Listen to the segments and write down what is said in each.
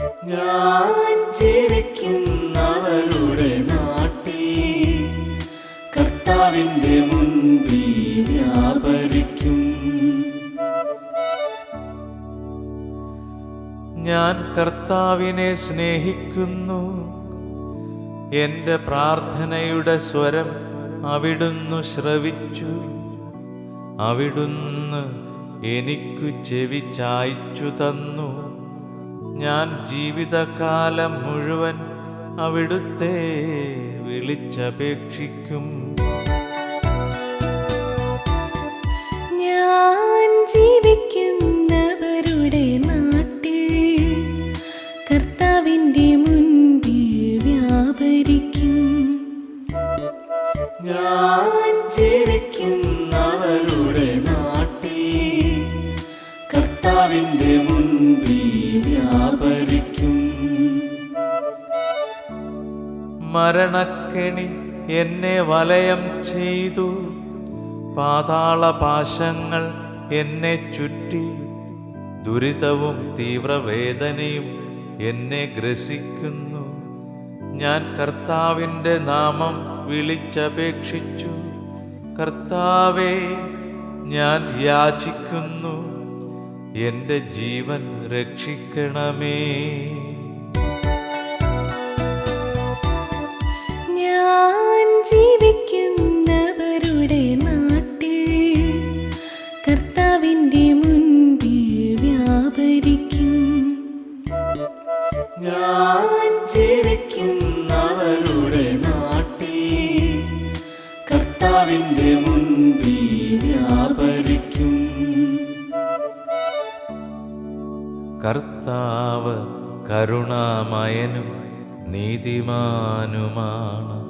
ഞാൻ ഞാൻ കർത്താവിനെ സ്നേഹിക്കുന്നു. എന്റെ പ്രാർത്ഥനയുടെ സ്വരം അവിടുന്ന് ശ്രവിച്ചു. അവിടുന്ന് എനിക്കു ചെവി ചായ്ച്ചു തന്നു. ഞാൻ ജീവിതകാലം മുഴുവൻ അവിടുത്തെ വിളിച്ചപേക്ഷിക്കും. ഞാൻ ജീവിക്കുന്നവരുടെ നാട്ടിൽ കർത്താവിന്റെ മുൻപിൽ വ്യാപരിക്കും. ഞാൻ ജീവിക്കുന്നവരുടെ നാട്ടിൽ കർത്താവിന്റെ വ്യാപരിക്കും മരണക്കെണി എന്നെ വലയം ചെയ്തു. പാതാളപാശങ്ങൾ എന്നെ ചുറ്റി. ദുരിതവും തീവ്രവേദനയും എന്നെ ഗ്രസിക്കുന്നു. ഞാൻ കർത്താവിന്റെ നാമം വിളിച്ചപേക്ഷിച്ചു. കർത്താവേ ഞാൻ യാചിക്കുന്നു. എന്റെ ജീവൻ രക്ഷിക്കണമേ. ഞാൻ ജീവിക്കുന്നവരുടെ നാട്ടിൽ കർത്താവിന്റെ മുൻപിൽ വ്യാപരിക്കും. ഞാൻ ജീവിക്കുന്നവരുടെ നാട്ടിൽ കർത്താവിന്റെ മുൻപിൽ വ്യാപരിക്കും. കർത്താവ് കരുണാമയനും നീതിമാനുമാണ്.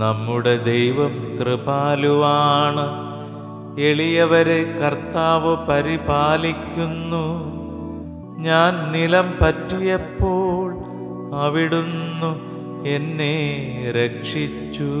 നമ്മുടെ ദൈവം കൃപാലുവാണ്. എളിയവരെ കർത്താവ് പരിപാലിക്കുന്നു. ഞാൻ നിലം പറ്റിയപ്പോൾ അവിടുന്നു എന്നെ രക്ഷിച്ചു.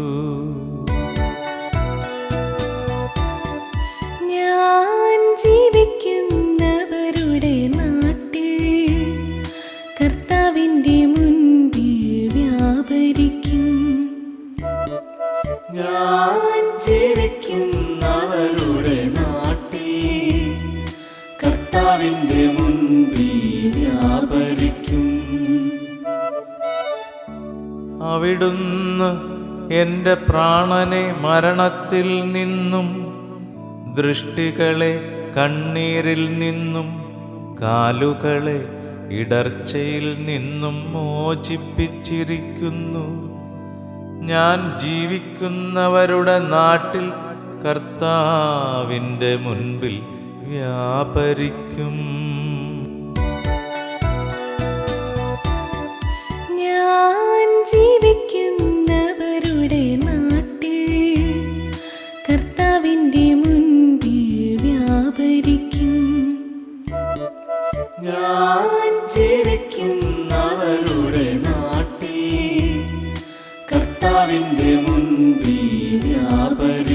അവിടുന്ന് എന്റെ പ്രാണനെ മരണത്തിൽ നിന്നും ദൃഷ്ടികളെ കണ്ണീരിൽ നിന്നും കാലുകളെ ഇടർച്ചയിൽ നിന്നും മോചിപ്പിച്ചിരിക്കുന്നു. ഞാൻ ജീവിക്കുന്നവരുടെ നാട്ടിൽ കർത്താവിന്റെ മുൻപിൽ വ്യാപരിക്കും. കർത്താവിന്റെ മുൻപിൽ വ്യാപരിക്കും